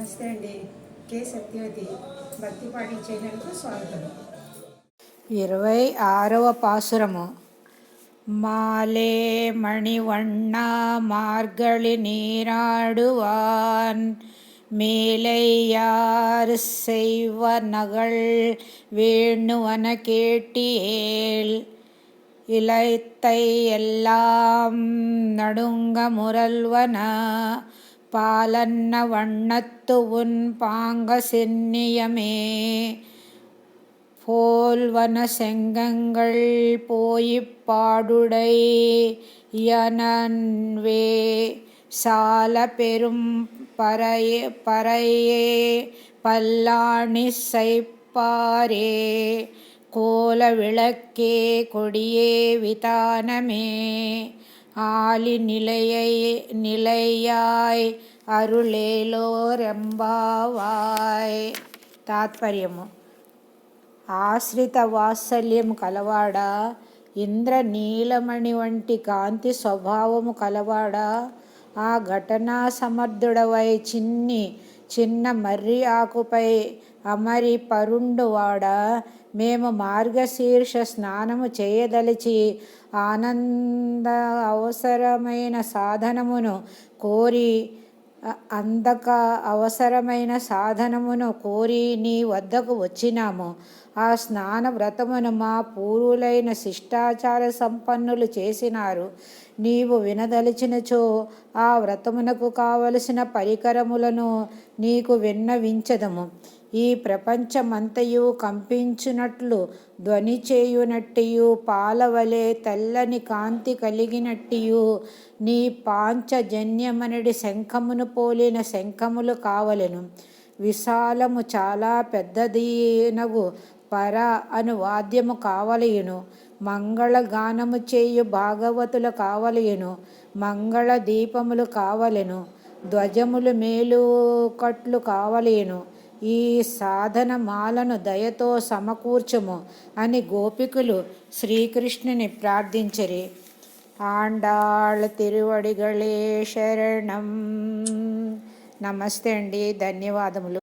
నమస్తే అండి కే సత్యవతి భక్తి పాఠం చేయడానికి స్వాగతం ఇరవై ఆరవ పాసురము மாலே மணிவண்ணா மார்கழி நீராடுவான் மேலையார் செய்வ நகள் வேணுவன கேட்டியேல் இலத்தை எல்லாம் நடுங்க முரல்வன பாலன்ன வண்ணத்து உன் பாங்க சென்னியமே போல்வன செங்கங்கள் போயிப்பாடுடை யனன்வே. சால பெரும் பறையே பறையே பல்லாணி சைப்பாரே. கோல விளக்கே கொடியே விதானமே. ஆலி நிலையை నిలయాయ్ అరుళేలోరెంబావాయ్ తాత్పర్యము ఆశ్రిత వాత్సల్యము కలవాడా ఇంద్ర నీలమణి వంటి కాంతి స్వభావము కలవాడా ఆ ఘటనా సమర్థుడవై చిన్ని చిన్న మర్రి ఆకుపై అమరి పరుండువాడ మేము మార్గశీర్ష స్నానము చేయదలిచి ఆనంద అవసరమైన సాధనమును కోరి అందక అవసరమైన సాధనమును కోరి నీ వద్దకు వచ్చినాము. ఆ స్నాన వ్రతమును మా పూర్వులైన శిష్టాచార సంపన్నులు చేసినారు. నీవు వినదలిచినచో ఆ వ్రతమునకు కావలసిన పరికరములను నీకు విన్నవించదము. ఈ ప్రపంచమంతయు కంపించునట్లు ధ్వని చేయునట్టియు పాలవలే తెల్లని కాంతి కలిగినట్టియు నీ పాంచజన్యమనడి శంఖమును పోలిన శంఖములు కావలెను. విశాలము చాలా పెద్దదీనగు పర అను వాద్యము కావలయును. మంగళ గానము చేయు భాగవతులు కావలయును. మంగళ దీపములు కావలెను. ధ్వజములు మేలుకట్లు కావలేను. ఈ సాధన మాలను దయతో సమకూర్చము అని గోపికులు శ్రీకృష్ణుని ప్రార్థించరి. ఆండాళ్ తిరువడిగళే శరణం. నమస్తే అండి ధన్యవాదములు.